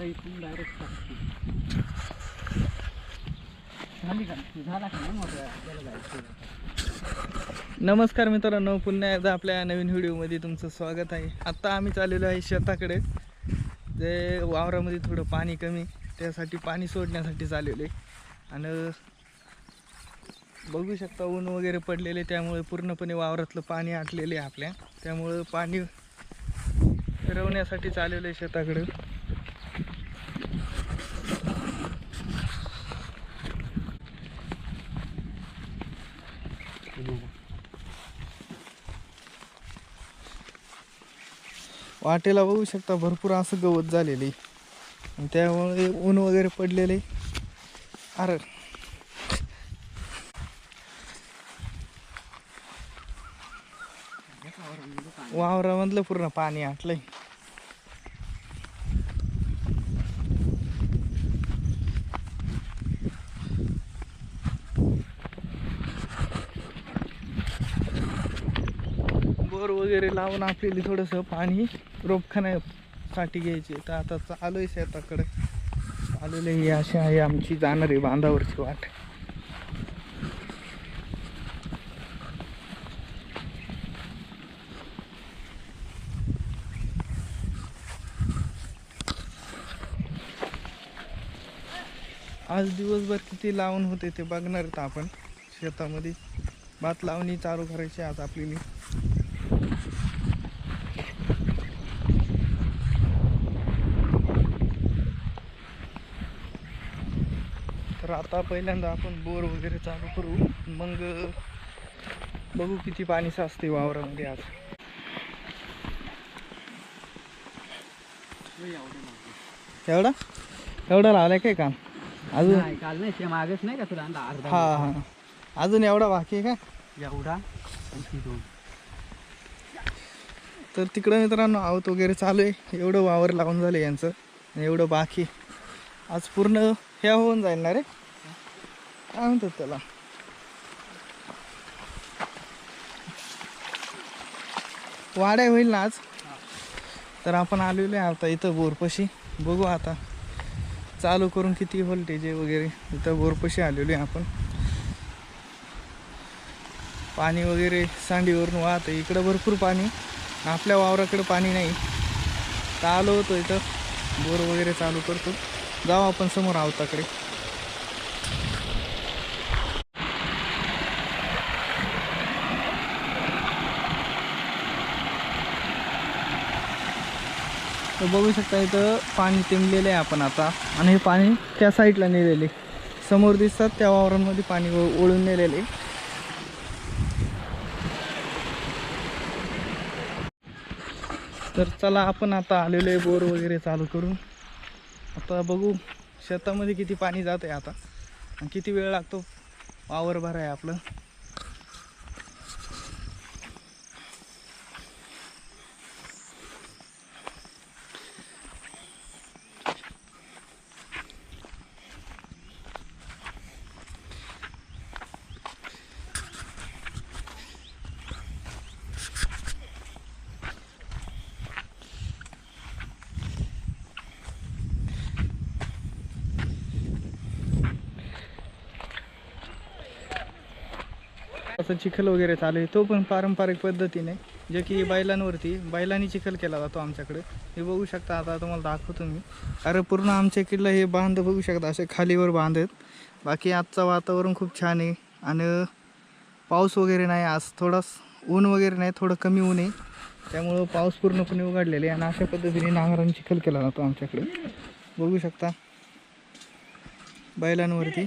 आता इथून डायरेक्ट झाली का? झाला का? ना जायचं नमस्कार मित्रांनो पुन्हा एकदा आपल्या नवीन व्हिडिओमध्ये तुमचं स्वागत आहे. आत्ता आम्ही चाललेलो आहे शेताकडे. जे वावरामध्ये थोडं पाणी कमी त्यासाठी पाणी सोडण्यासाठी चाललेलो आहे. आणि बघू शकता ऊन वगैरे पडलेले त्यामुळे पूर्णपणे वावरातलं पाणी आटलेले आहे आपल्या. त्यामुळं पाणी फिरवण्यासाठी चाललेलं आहे शेताकडे. वाटेला बघू शकता भरपूर असं गवत झालेलं आहे. आणि त्यामुळे ऊन वगैरे पडलेले अरे. वावरामधलं पूर्ण पाणी आटलंय. बोर वगैरे लावून आपल्याला थोडंसं पाणी रोपखान्यासाठी घ्यायचे. तर आता चालू आहे शेताकडे. आलेले ही अशी आहे आमची जाणारी बांधावरची वाट. आज दिवसभर किती लावून होते ते बघणार आहेत आपण. शेतामध्ये भात लावणी चालू करायची आज आपली. तर आता पहिल्यांदा आपण बोर वगैरे चालू करू. मग बघू किती पाणी साचते वावरामध्ये आज. एवढा? एवढा लावलाय काय काम? अजून? काल नाही ते मागच नाही का तुला अर्धा हा हा. अजून एवढा बाकी आहे का? एवढा? दोन. तर तिकडं मित्रांनो आवत वगैरे चालू आहे. एवढं वावर लावून झालं यांचं. आणि एवढं बाकी. आज पूर्ण ह्या होऊन जाईल ना रे? काय म्हणतात त्याला. वाड्या होईल ना आज. तर आपण आलेलो आहे आता इथं बोरपशी. बघू आता चालू करून किती व्होल्टेज आहे वगैरे. इथं बोरपशी आलेलो आहे आपण. पाणी वगैरे सांडीवरून वाहत इकडं भरपूर पाणी. आपल्या वावराकडे पाणी नाही. तर आलो होतो इथं. बोर वगैरे चालू करतो. जाऊ आपण समोर आवताकडे. तर बघू शकता इथं पाणी टेंबलेलं आहे आपण आता. आणि हे पाणी त्या साईडला नेलेले. समोर दिसतात त्या वावरांमध्ये पाणी ओळून नेलेले. आहे तर चला आपण आता आलेलो आहे बोर वगैरे चालू करून. आता बघू शेतामध्ये किती पाणी जात आहे आता. आणि किती वेळ लागतो? वावर भर आहे आपलं. असं चिखल वगैरे चालू आहे. तो पण पारंपरिक पद्धतीने जे की बैलांवरती बैलांनी चिखल केला जातो आमच्याकडे. हे बघू शकता आता तुम्हाला दाखवतो मी. अरे पूर्ण आमच्या इकडलं हे बांध बघू शकता असे खालीवर बांध आहेत. बाकी आजचं वातावरण खूप छान आहे. आणि पाऊस वगैरे नाही आज थोडाच ऊन वगैरे नाही थोडं कमी ऊन आहे. त्यामुळं पाऊस पूर्णपणे उघडलेले आहे आणि अशा पद्धतीने नांगरांनी चिखल केला जातो आमच्याकडे. बघू शकता. बैलांवरती.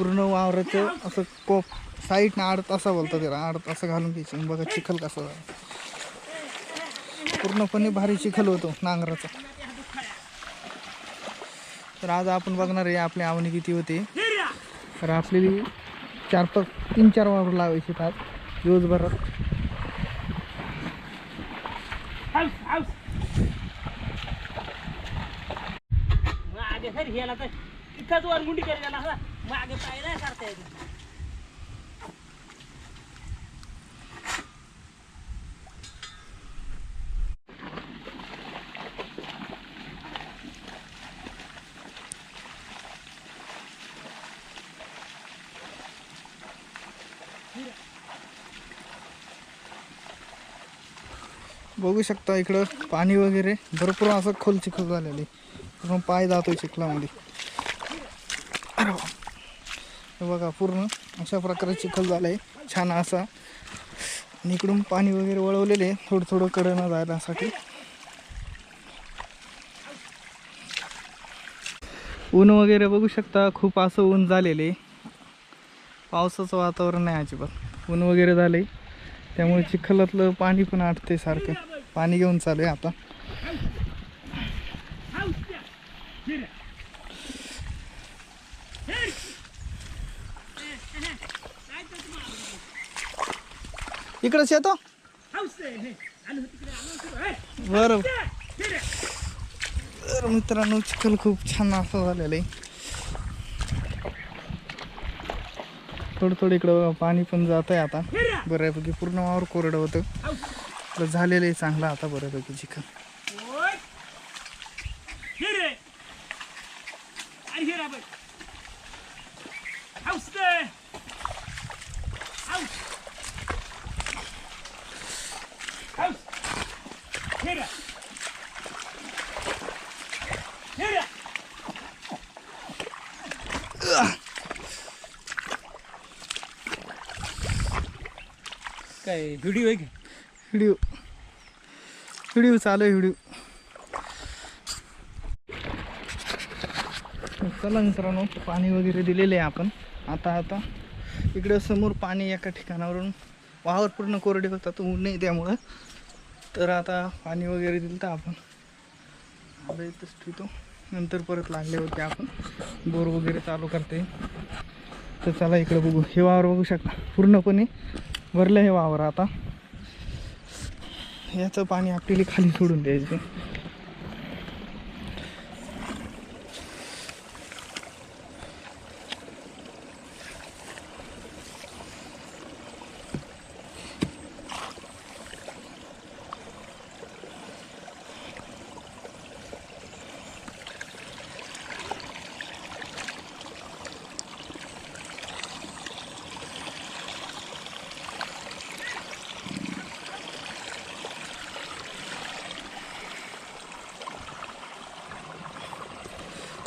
पूर्ण वावराचं असं कोप साईडनं आडत असा बोलतो त्याला. आडत असं घालून घ्यायचं. बघा चिखल कसा पूर्णपणे भारी चिखल होतो नांगराचा. तर आज आपण बघणार आहे आपली आवणी किती होते. तर आपली चार पाच तीन चार वावर लावायचे आज दिवसभरात हाऊस मागे सर ह्याला पाय नाही सारता येत. बघू शकता इकडं पाणी वगैरे भरपूर असं खोल चिखल झालेली पूर्ण पाय जातोय चिखलामध्ये. हे बघा पूर्ण अशा प्रकारे चिखल झालंय. छान असा. आणि इकडून पाणी वगैरे वळवलेले आहे, थोडं थोडं कडनं जायलासाठी ऊन वगैरे बघू शकता खूप असं ऊन झालेलं आहे. पावसाचं वातावरण नाही अजिबात. ऊन वगैरे झालं आहे त्यामुळे चिखलातलं पाणी पण आटते सारखं. पाणी घेऊन चालू आहे आता. इकडंच येतो हाऊस बरं तर मित्रांनो चिखल खूप छान असं झालेलं आहे थोडं थोडं इकडं पाणी पण जात आहे आता बऱ्यापैकी पूर्ण वावर कोरडं होतं तर झालेलं आहे चांगलं आता बऱ्यापैकी चिखल ओय. हिरे. आणि हिरा. हिरा. काय व्हिडिओ आहे की? व्हिडिओ व्हिडिओ चालू आहे व्हिडिओ चला मित्रांनो पाणी वगैरे दिलेले आहे आपण. आता आता. इकडं समोर पाणी एका ठिकाणावरून वावर पूर्ण कोरडे होतात ऊन नाही त्यामुळं. तर आता पाणी वगैरे दिलं तर आपण. आता इथंच ठेवतो. नंतर परत लागले होते आपण. बोर वगैरे चालू करते. तर चला इकडं बघू. हे वावर बघू शकता. पूर्णपणे भरलं हे वावर आता. याचं पाणी आपल्याला खाली सोडून द्यायचं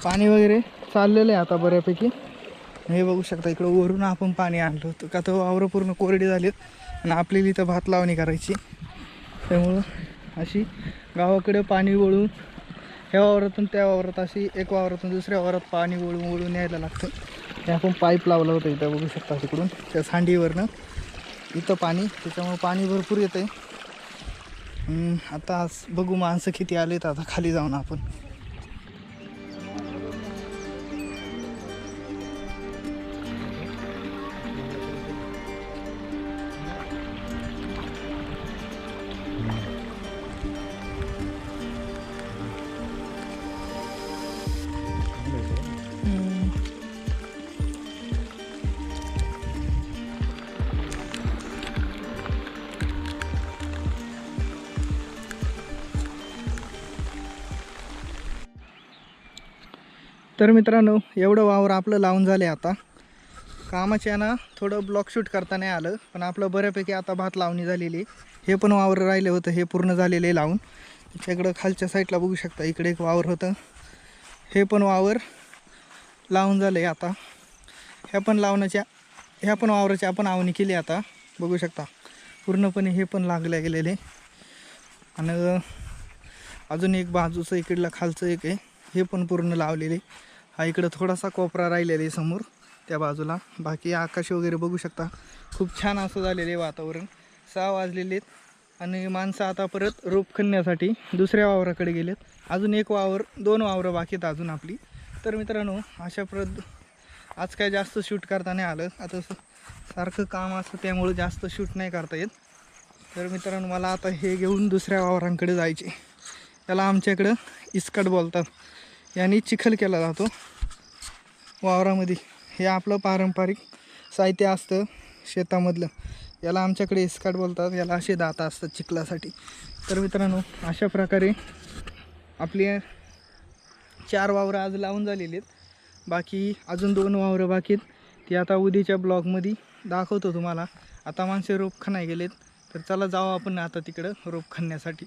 पाणी वगैरे चाललेलं आहे आता बऱ्यापैकी. हे बघू शकता इकडं वरून आपण पाणी आणलं होतं. का तर वावरं पूर्ण कोरडी झालीत आणि आपल्याला इथं भात लावणी करायची. त्यामुळं अशी गावाकडे पाणी वळून ह्या वावरातून त्या वावरात अशी एक वावरातून दुसऱ्या वावरात पाणी वळून वळून यायला लागतं. ते आपण पाईप लावलं होतं इथं बघू शकता तिकडून त्या सांडीवरनं. इथं पाणी त्याच्यामुळं पाणी भरपूर येतं आहे आता आज बघू माणसं किती आलेत आता खाली जाऊन आपण. तर मित्रांनो एवढं वावर आपलं लावून झालं आता. कामाच्या ना थोडं ब्लॉक शूट करता नाही आलं पण आपलं बऱ्यापैकी आता भात लावणी झालेली. आहे. हे पण वावर राहिलं होतं हे पूर्ण झालेलं आहे लावून. त्याच्याकडं खालच्या साईडला बघू शकता इकडे एक वावर होतं. हे पण वावर लावून झालं आहे आता. ह्या पण लावण्याच्या ह्या पण वावराची आपण आवणी केली आता. बघू शकता पूर्णपणे हे पण लागले गेलेले. आणि अजून एक बाजूचं इकडला खालचं एक आहे. हे पण पूर्ण लावलेले. हा इकडं थोडासा कोपरा राहिलेला आहे समोर. त्या बाजूला. बाकी आकाश वगैरे बघू शकता. खूप छान असं झालेलं आहे वातावरण. सहा वाजलेले आहेत. आणि माणसं आता परत रोप खणण्यासाठी दुसऱ्या वावराकडे गेलेत. अजून एक वावर दोन वावरं बाकी आहेत अजून आपली. तर मित्रांनो अशा परत आज काय जास्त शूट करता नाही आलं. आता सारखं काम असतं त्यामुळं जास्त शूट नाही करता येत. तर मित्रांनो मला आता हे घेऊन दुसऱ्या वावरांकडे जायचे त्याला आमच्याकडं इस्कट बोलतात. यांनी चिखल केला जातो वावरामध्ये. हे आपलं पारंपरिक साहित्य असतं शेतामधलं. याला आमच्याकडे इस्काट बोलतात. याला असे दात असतात चिखलासाठी. तर मित्रांनो अशा प्रकारे आपली चार वावरं आज लावून झालेली आहेत. बाकी अजून दोन वावरं बाकी आहेत. ती आता उद्याच्या ब्लॉगमध्ये दाखवतो तुम्हाला. आता माणसे रोप खणाय गेलेत. तर चला जाऊ आपण आता तिकडं रोप खणण्यासाठी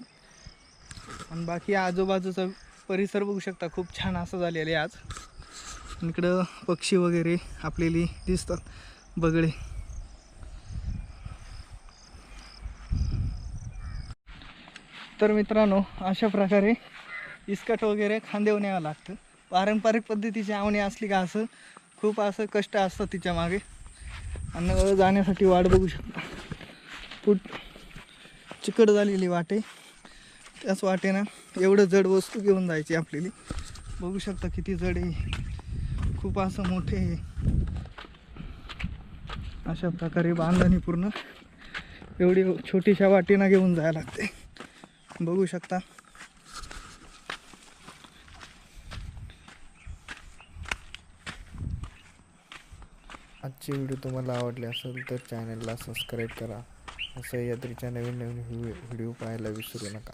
आणि बाकी आजूबाजूचा परिसर बघू शकता खूप छान असं झालेलं आहे आज. इकडं पक्षी वगैरे आपलेली दिसतात बगळे. तर मित्रांनो अशा प्रकारे इस्कट वगैरे खांदेव न्यावं लागतं. पारंपरिक पद्धतीची आवणी असली का असं खूप असं कष्ट असतं तिच्यामागे. आणि जाण्यासाठी वाट बघू शकता. खूप चिकट झालेली वाटे त्याच वाटेनं एवढं जड वस्तू घेऊन जायची आपल्याला. बघू शकता किती जड आहे. खूप असं मोठे आहे. अशा प्रकारे बांधणी पूर्ण एवढी छोटीशा वाटीनं घेऊन जायला लागते. बघू शकता. आजची व्हिडिओ तुम्हाला आवडली असेल तर चॅनलला सबस्क्राईब करा. सह्याद्रीच्या नवीन नवीन व्हिडिओ पाहायला विसरू नका.